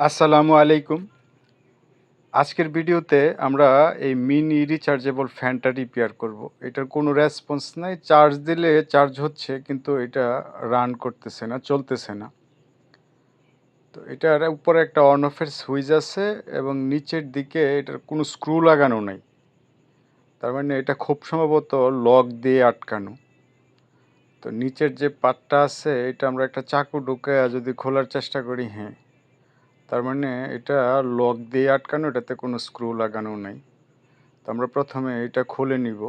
আসসালামু আলাইকুম। আজকের ভিডিওতে আমরা এই মিনি রিচার্জেবল ফ্যানটা রিপেয়ার করব। এটার কোনো রেসপন্স নাই। চার্জ দিলে চার্জ হচ্ছে, কিন্তু এটা রান করতেছে না, চলতেছে না। তো এটার উপরে একটা অন অফের সুইচ আছে এবং নিচের দিকে এটার কোনো স্ক্রু লাগানো নাই। তার মানে এটা খুব সম্ভবত লক দিয়ে আটকানো। তো নিচের যে পাটটা আছে, এটা আমরা একটা চাকু ঢুকে যদি খোলার চেষ্টা করি হ্যাঁ। তার মানে এটা লক দিয়ে আটকানো, এটাতে কোনো স্ক্রু লাগানো নাই। তো আমরা প্রথমে এটা খুলে নিব।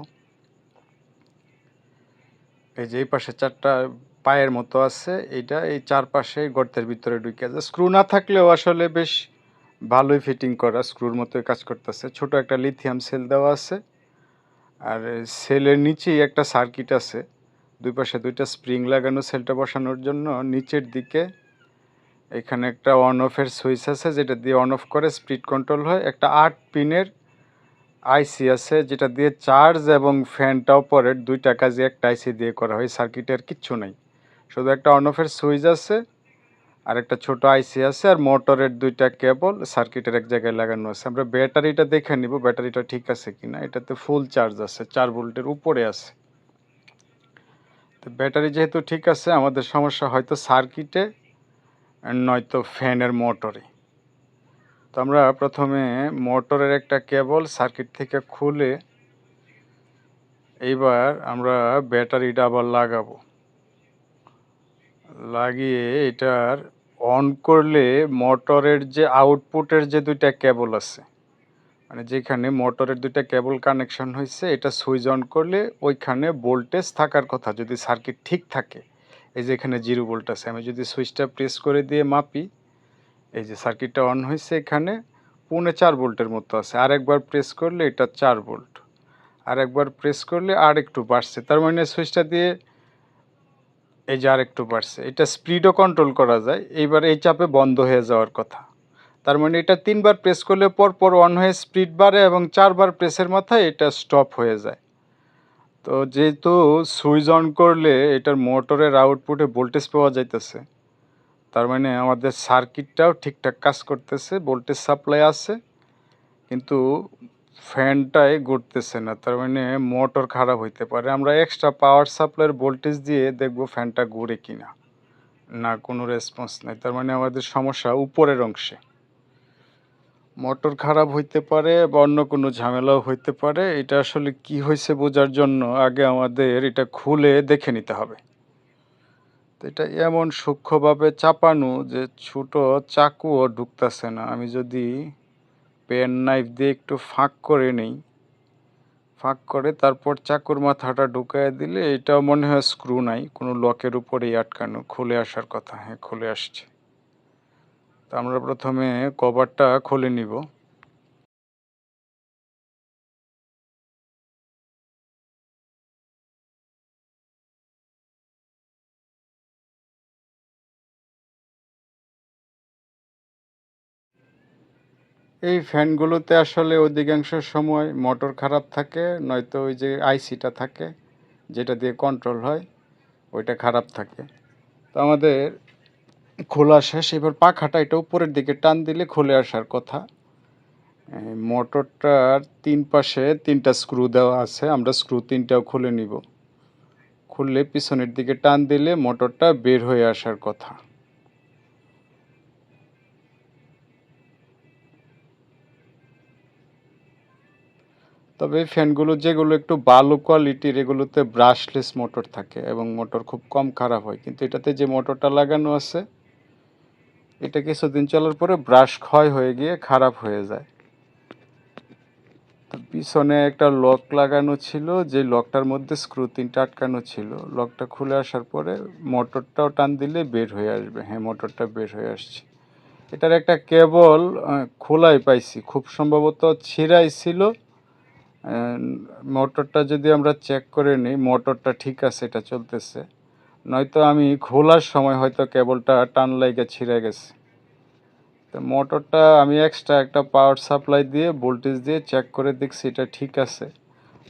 এই যে এই পাশে চারটা পায়ের মতো আছে এটা এই চারপাশে গর্তের ভিতরে ঢুকে আছে। স্ক্রু না থাকলেও আসলে বেশ ভালোই ফিটিং করা স্ক্রুর মতোই কাজ করতেছে। ছোট একটা লিথিয়াম সেল দেওয়া আছে, আর সেলের নিচেই একটা সার্কিট আছে। দুই পাশে দুইটা স্প্রিং লাগানো সেলটা বসানোর জন্য নিচের দিকে এখানে একটা অন অফের সুইচ আছে, যেটা দিয়ে অন অফ করে স্পিড কন্ট্রোল হয়। একটা আট পিনের আইসি আছে, যেটা দিয়ে চার্জ এবং ফ্যানটা অপারেট দুইটা কাজে একটা আইসি দিয়ে করা হয়। সার্কিটের কিচ্ছু নাই। শুধু একটা অন অফের সুইচ আছে, আর একটা ছোট আইসি আছে, আর মোটরের দুইটা কেবল সার্কিটের এক জায়গায় লাগানো আছে। আমরা ব্যাটারিটা দেখে নিব, ব্যাটারিটা ঠিক আছে কি না এটাতে ফুল চার্জ আছে, চার ভোল্টের উপরে আছে। তো ব্যাটারি যেহেতু ঠিক আছে, আমাদের সমস্যা হয়তো সার্কিটে নয়তো ফ্যানের মোটরে। তো আমরা প্রথমে মোটরের একটা কেবল সার্কিট থেকে খুলে এইবার আমরা ব্যাটারিটা আবার লাগাবো। লাগিয়ে এটার অন করলে মোটরের যে আউটপুটের যে দুইটা কেবল আছে মানে যেখানে মোটরের দুইটা কেবল কানেকশন হয়েছে এটা সুইচ অন করলে ওইখানে ভোল্টেজ থাকার কথা যদি সার্কিট ঠিক থাকে। এই যে এখানে জিরো ভোল্ট আছে, আমি যদি সুইচটা প্রেস করে দিয়ে মাপি, এই যে সার্কিটটা অন হয়েছে এখানে, পৌনে চার ভোল্টের মতো আছে। আর একবার প্রেস করলে এটা চার ভোল্ট। আর একবার প্রেস করলে আর একটু বাড়ছে। তার মানে সুইচটা দিয়ে এই যে আর একটু বাড়ছে। এটা স্পিডও কন্ট্রোল করা যায়। এইবার এই চাপে বন্ধ হয়ে যাওয়ার কথা। তার মানে এটা তিনবার প্রেস করলে পর পর অন হয়ে স্পিড বাড়ে এবং চারবার প্রেসের মাথায় এটা স্টপ হয়ে যায়। তো যেহেতু সুইচ অন করলে এটার মোটরের আউটপুটে ভোল্টেজ পাওয়া যাইতেছে, তার মানে আমাদের সার্কিটটাও ঠিকঠাক কাজ করতেছে ভোল্টেজ সাপ্লাই আছে, কিন্তু ফ্যানটাই ঘুরতেছে না, তার মানে মোটর খারাপ হইতে পারে। আমরা এক্সট্রা পাওয়ার সাপ্লাইয়ের ভোল্টেজ দিয়ে দেখব ফ্যানটা ঘুরে কিনা, না কোনো রেসপন্স নেই, তার মানে আমাদের সমস্যা উপরের অংশে। মোটর খারাপ হইতে পারে বা অন্য কোনো ঝামেলাও হইতে পারে, এটা আসলে কি হয়েছে বোঝার জন্য আগে আমাদের এটা খুলে দেখে নিতে হবে। তো এটা এমন সূক্ষ্মভাবে চাপানো যে ছোট চাকুও ঢুকতেছে না। আমি যদি পেন নাইফ দিয়ে একটু ফাঁক করে নেই, ফাঁক করে তারপর চাকুর মাথাটা ঢুকায় দিলে এটাও মনে হয় স্ক্রু নাই, কোনো লকের উপরেই আটকানো, খুলে আসার কথা। হ্যাঁ খুলে আসছে। আমরা প্রথমে কভারটা খুলে নিব। এই ফ্যানগুলোতে আসলে অধিকাংশ সময় মোটর খারাপ থাকে, নয়তো ওই যে আইসিটা থাকে, যেটা দিয়ে কন্ট্রোল হয়, ওইটা খারাপ থাকে। তো আমাদের খোলা শেষ, এবার পাখাটা এটা উপরের দিকে, টান দিলে খুলে আসার কথা। মোটরটার তিন পাশে তিনটা স্ক্রু দেওয়া আছে, আমরা স্ক্রু তিনটাও খুলে নিব। খুললে পিছনের দিকে টান দিলে মোটরটা বের হয়ে আসার কথা। তবে ফ্যানগুলো যেগুলো একটু ভালো কোয়ালিটির, এগুলোতে ব্রাশলেস মোটর থাকে এবং মোটর খুব কম খারাপ হয়। কিন্তু এটাতে যে মোটরটা লাগানো আছে এটা কিছুদিন চলার পরে ব্রাশ ক্ষয় হয়ে গিয়ে খারাপ হয়ে যায়। পিছনে একটা লক লাগানো ছিল, যে লকটার মধ্যে স্ক্রু তিনটা আটকানো ছিল। লকটা খুলে আসার পরে মোটরটাও টান দিলে বের হয়ে আসবে। হ্যাঁ মোটরটা বের হয়ে আসছে। এটার একটা কেবল খোলাই পাইছি। খুব সম্ভবত ছিঁড়াই ছিল। মোটরটা যদি আমরা চেক করে নিই মোটরটা ঠিক আছে, এটা চলতেছে। নয়তো আমি খোলার সময় হয়তো কেবলটা টান লাগে ছিঁড়ে গেছে। তো মোটরটা আমি এক্সট্রা একটা পাওয়ার সাপ্লাই দিয়ে ভোল্টেজ দিয়ে চেক করে দেখছি এটা ঠিক আছে।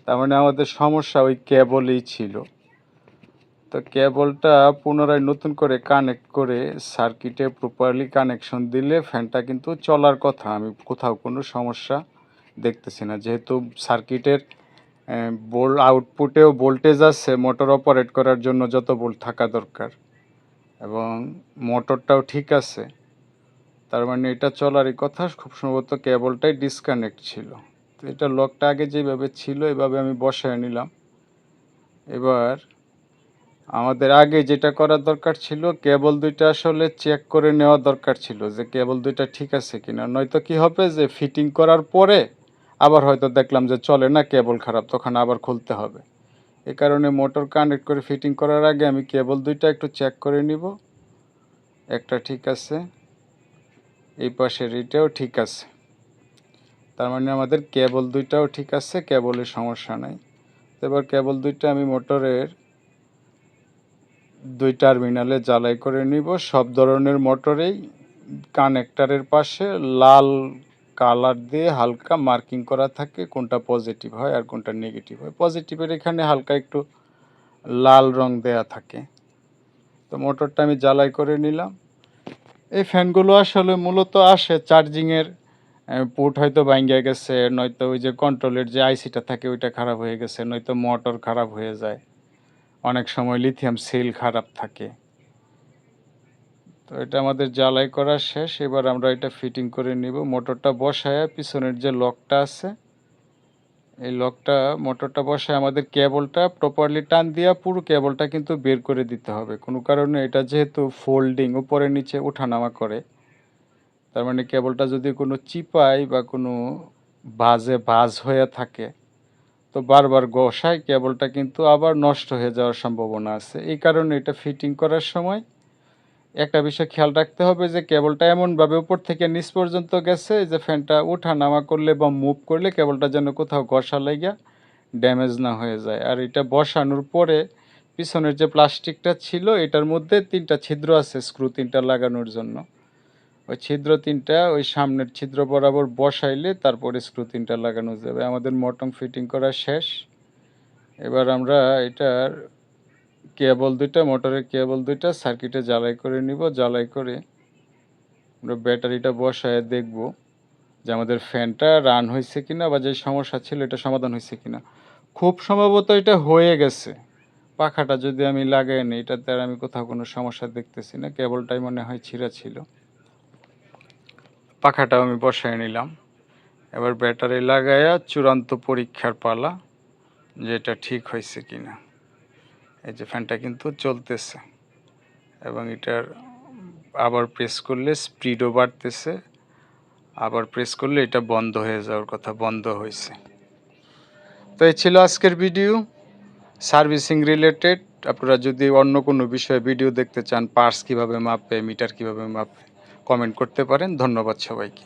তার মানে আমাদের সমস্যা ওই কেবলই ছিল। তো কেবলটা পুনরায় নতুন করে কানেক্ট করে সার্কিটে প্রপারলি কানেকশন দিলে ফ্যানটা কিন্তু চলার কথা। আমি কোথাও কোনো সমস্যা দেখতেছি না। যেহেতু সার্কিটের বোল আউটপুটেও ভোল্টেজ আছে মোটর অপারেট করার জন্য যত ভোল্ট থাকা দরকার। এবং মোটরটাও ঠিক আছে। তার মানে এটা চলারই কথা, খুব সম্ভবত কেবলটাই ডিসকানেক্ট ছিল। তো এটা লকটা আগে যেভাবে ছিল, এভাবে আমি বসায় নিলাম। এবার আমাদের আগে যেটা করার দরকার ছিল, কেবল দুইটা আসলে চেক করে নেওয়া দরকার ছিল যে কেবল দুইটা ঠিক আছে কিনা। নয়তো কি হবে যে ফিটিং করার পরে আবার হয়তো দেখলাম যে চলে না কেবল খারাপ, তখন আবার খুলতে হবে। এ কারণে মোটর কানেক্ট করে ফিটিং করার আগে আমি কেবল দুইটা একটু চেক করে নিব। একটা ঠিক আছে, এই পাশের এটাও ঠিক আছে। তার মানে আমাদের কেবল দুইটাও ঠিক আছে কেবলের সমস্যা নাই। এবার কেবল দুইটা আমি মোটরের দুই টার্মিনালে জ্বালাই করে নিব। সব ধরনের মোটরেই কানেক্টারের পাশে লাল কালার দিয়ে হালকা মার্কিং করা থাকে কোনটা পজিটিভ হয় আর কোনটা নেগেটিভ হয়। পজিটিভের এখানে হালকা একটু লাল রং দেয়া থাকে। তো মোটরটা আমি জ্বালাই করে নিলাম। এই ফ্যানগুলো আসলে মূলত আসে চার্জিংয়ের পোর্ট হয়তো ভাঙ্গিয়া গেছে, নয়তো ওই যে কন্ট্রোলের যে আইসিটা থাকে ওইটা খারাপ হয়ে গেছে, নয়তো মোটর খারাপ হয়ে যায়। অনেক সময় লিথিয়াম সেল খারাপ থাকে। তো এটা আমাদের জ্বালাই করা শেষ। এবার আমরা এটা ফিটিং করে নিব। মোটরটা বসায় পিছনের যে লকটা আছে, এই লকটা, মোটরটা বসায় আমাদের কেবলটা প্রপারলি টান দিয়া পুরো কেবলটা কিন্তু বের করে দিতে হবে। কোনো কারণে এটা যেহেতু ফোল্ডিং উপরে নিচে ওঠানামা করে, তার মানে কেবলটা যদি কোনো চিপাই বা কোনো বাজে বাজ হয়ে থাকে, তো বারবার ঘষায় কেবলটা কিন্তু আবার নষ্ট হয়ে যাওয়ার সম্ভাবনা আছে। এই কারণে এটা ফিটিং করার সময় একটা বিষয় খেয়াল রাখতে হবে যে কেবলটা এমনভাবে উপর থেকে নিচ পর্যন্ত গেছে যে ফ্যানটা ওঠা নামা করলে বা মুভ করলে কেবলটা যেন কোথাও ঘষা লেগে ড্যামেজ না হয়ে যায়। আর এটা বসানোর পরে পিছনের যে প্লাস্টিকটা ছিল, এটার মধ্যে তিনটা ছিদ্র আছে স্ক্রু তিনটা লাগানোর জন্য। ওই ছিদ্র তিনটা ওই সামনের ছিদ্র বরাবর বসাইলে তারপরে স্ক্রু তিনটা লাগানো যাবে। আমাদের মটন ফিটিং করা শেষ। এবার আমরা এটার কেবল দুইটা, মোটরের কেবল দুইটা, সার্কিটে জ্বালাই করে নিব, জ্বালাই করে আমরা ব্যাটারিটা বসায় দেখব যে আমাদের ফ্যানটা রান হয়েছে কিনা বা যে সমস্যা ছিল এটা সমাধান হয়েছে কিনা। খুব সম্ভবত এটা হয়ে গেছে। পাখাটা যদি আমি লাগাই নিই এটাতে আর আমি কোথাও কোনো সমস্যা দেখতেছি না। কেবলটাই মনে হয় ছিঁড়া ছিল। পাখাটাও আমি বসায় নিলাম। এবার ব্যাটারি লাগাইয়া চূড়ান্ত পরীক্ষার পালা যে এটা ঠিক হয়েছে কিনা। এই যে ফ্যানটা কিন্তু চলতেছে এবং এটার আবার প্রেস করলে স্পিডও বাড়তেছে, আবার প্রেস করলে এটা বন্ধ হয়ে যাওয়ার কথা, বন্ধ হয়েছে। তো এই ছিল আজকের ভিডিও সার্ভিসিং রিলেটেড আপনারা যদি অন্য কোনো বিষয়ে ভিডিও দেখতে চান পার্স কীভাবে মাপবে মিটার কীভাবে মাপবে কমেন্ট করতে পারেন। ধন্যবাদ সবাইকে।